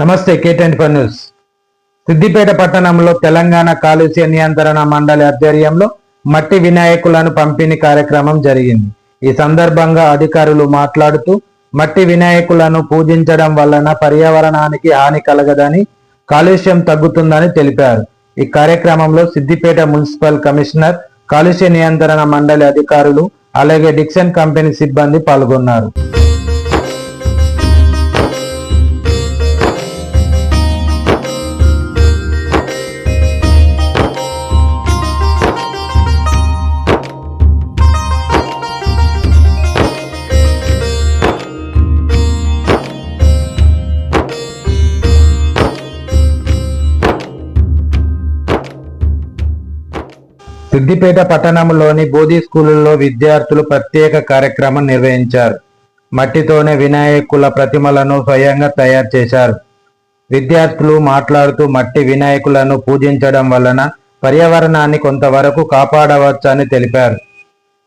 నమస్తే K twenty news. Siddipet పట్టణంలో తెలంగాణ కాలుష్య నియంత్రణ మండలి ఆధ్వర్యంలో మట్టి వినాయకులను పంపిణీ కార్యక్రమం జరిగింది. ఈ సందర్భంగా అధికారులు మాట్లాడుతూ మట్టి వినాయకులను పూజించడం వలన పర్యావరణానికి హాని కలగదని కాలుష్యం తగ్గుతుందని తెలిపారు. ఈ కార్యక్రమంలో సిద్దిపేట మున్సిపల్ కమిషనర్ కాలుష్య నియంత్రణ మండలి అధికారులు అలాగే డిక్సన్ కంపెనీ సిబ్బంది పాల్గొన్నారు. సిద్దిపేట పట్టణంలోని బోధి స్కూలులో విద్యార్థులు ప్రత్యేక కార్యక్రమం నిర్వహించారు. మట్టితోనే వినాయకుల ప్రతిమలను స్వయంగా తయారు చేశారు. విద్యార్థులు మాట్లాడుతూ మట్టి వినాయకులను పూజించడం వలన పర్యావరణాన్ని కొంతవరకు కాపాడవచ్చని తెలిపారు.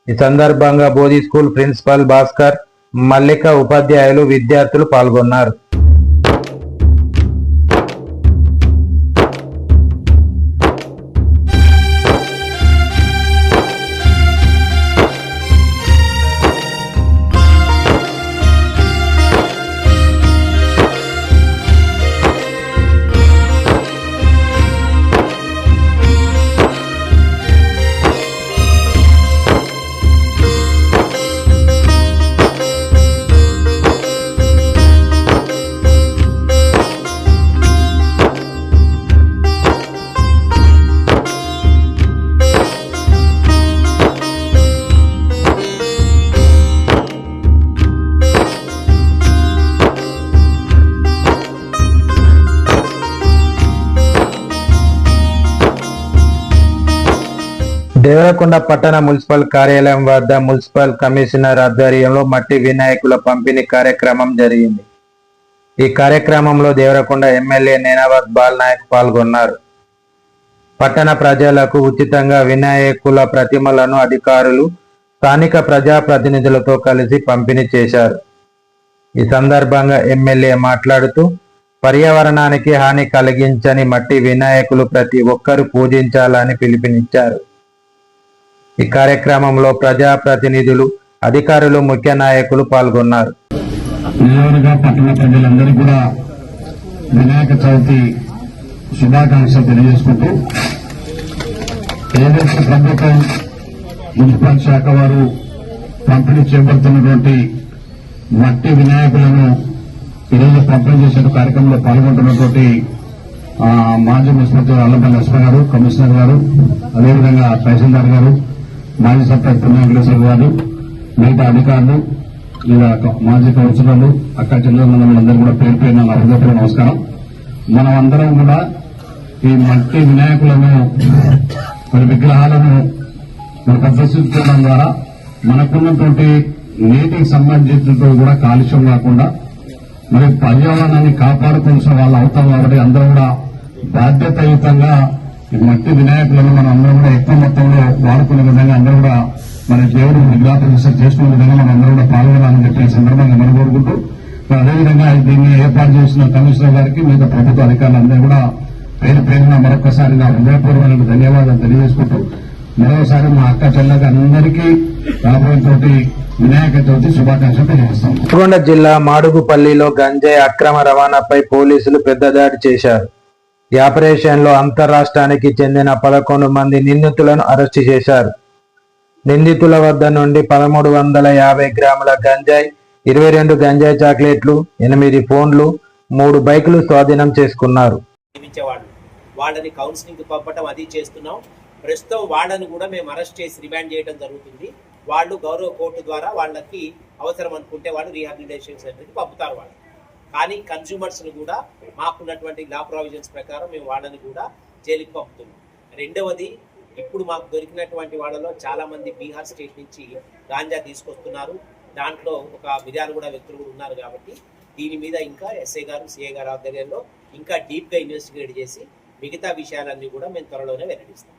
ఈ సందర్భంగా బోధి స్కూల్ ప్రిన్సిపల్ భాస్కర్ మల్లిక ఉపాధ్యాయులు విద్యార్థులు పాల్గొన్నారు. దేవరకొండ పట్టణ మున్సిపల్ కార్యాలయం వద్ద మున్సిపల్ కమిషనర్ ఆధ్వర్యంలో మట్టి వినాయకుల పంపిణీ కార్యక్రమం జరిగింది. ఈ కార్యక్రమంలో దేవరకొండ ఎమ్మెల్యే నేనావత్ బాల్ నాయక్ పాల్గొన్నారు. పట్టణ ప్రజలకు ఉచితంగా వినాయకుల ప్రతిమలను అధికారులు స్థానిక ప్రజాప్రతినిధులతో కలిసి పంపిణీ చేశారు. ఈ సందర్భంగా ఎమ్మెల్యే మాట్లాడుతూ పర్యావరణానికి హాని కలిగించని మట్టి వినాయకులు ప్రతి ఒక్కరూ పూజించాలని పిలుపునిచ్చారు. ఈ కార్యక్రమంలో ప్రజాప్రతినిధులు అధికారులు ముఖ్య నాయకులు పాల్గొన్నారు. పట్టణ ప్రజలందరికీ కూడా వినాయక చవితి శుభాకాంక్షలు తెలియజేసుకుంటూ ఏదైతే ప్రభుత్వం మున్సిపల్ శాఖ వారు పంపిణీ చేపడుతున్నటువంటి మట్టి వినాయకులను ఈరోజు పంపిణీ చేసే కార్యక్రమంలో పాల్గొంటున్నటువంటి ఆ, మాజీ మున్సిపల్ అల్లంపల్లి లక్ష్మణ్ గారు కమిషనర్ గారు అదేవిధంగా తహసీల్దార్ గారు మాజీ సర్పంచ్ పుణ్యాంకులేశ్వర గారు మిగతా అధికారులు ఇలా మాజీ కౌన్సిలర్లు అక్క చెల్లెలందరూ కూడా పేరు పేరున హృదయపూర్వ నమస్కారం. మనం అందరం కూడా ఈ మట్టి వినాయకులను మరి విగ్రహాలను మనం ప్రదర్శించడం ద్వారా మనకున్నటువంటి నీటికి సంబంధించినతో కూడా కాలుష్యం కాకుండా మరి పర్యావరణాన్ని కాపాడుకోవాల్సిన వాళ్ళు అవుతాం కాబట్టి అందరూ కూడా బాధ్యతాయుతంగా ఈ మట్టి వినాయకులను మనం అందరం కూడా ఎక్కువ మొత్తంలో వాడుకునే విధంగా అందరూ కూడా మన దేవుడు విగ్రహ చేసుకునే విధంగా మనం అందరం కూడా పాల్గొనాలని చెప్పిన సందర్భంగా మనం కోరుకుంటూ అదేవిధంగా దీన్ని ఏర్పాటు చేసిన కమిషనర్ గారికి మిగతా ప్రభుత్వ అధికారులందరూ కూడా పేరు పేరున మరొకసారి నా హృదయపూర్వమైన ధన్యవాదాలు తెలియజేసుకుంటూ మరోసారి మా అక్క చెల్లెకి అందరికీ రాబోయేతోటి వినాయక చవితి శుభాకాంక్షలు తెలియజేస్తాం జిల్లా మాడుగుపల్లిలో గంజాయి అక్రమ రవాణాపై పోలీసులు పెద్ద దాడి చేశారు. ఈ ఆపరేషన్లో అంతరాష్ట్రానికి చెందిన పదకొండు మంది నిందితులను అరెస్టు చేశారు. నిందితుల వద్ద నుండి పదమూడు వందల యాభై గ్రాముల గంజాయి ఇరవై రెండు గంజాయి చాక్లెట్లు ఎనిమిది ఫోన్లు మూడు బైకులు స్వాధీనం చేసుకున్నారు. వాళ్ళని కౌన్సిలింగ్ పంపడం అది చేస్తున్నాం. ప్రస్తుతం వాళ్ళని కూడా మేము అరెస్ట్ చేసి రిమాండ్ చేయడం జరుగుతుంది. వాళ్ళు గౌరవ కోర్టు ద్వారా వాళ్ళకి అవసరం అనుకుంటే వాళ్ళు రీహాబిలిటేషన్ సెంటర్కి పంపుతారు వాళ్ళు. కానీ కన్జ్యూమర్స్ని కూడా మాకున్నటువంటి లా ప్రావిజన్స్ ప్రకారం మేము వాళ్ళని కూడా జైలుకి పంపుతున్నాం. రెండవది ఇప్పుడు మాకు దొరికినటువంటి వాళ్ళలో చాలా మంది బీహార్ స్టేట్ నుంచి గాంజా తీసుకొస్తున్నారు. దాంట్లో ఒక మిర్యాలగూడ వ్యక్తులు కూడా ఉన్నారు కాబట్టి దీని మీద ఇంకా ఎస్ఐ గారు సిఐ గారు ఆధ్వర్యంలో ఇంకా డీప్గా ఇన్వెస్టిగేట్ చేసి మిగతా విషయాలన్నీ కూడా మేము త్వరలోనే వెల్లడిస్తాం.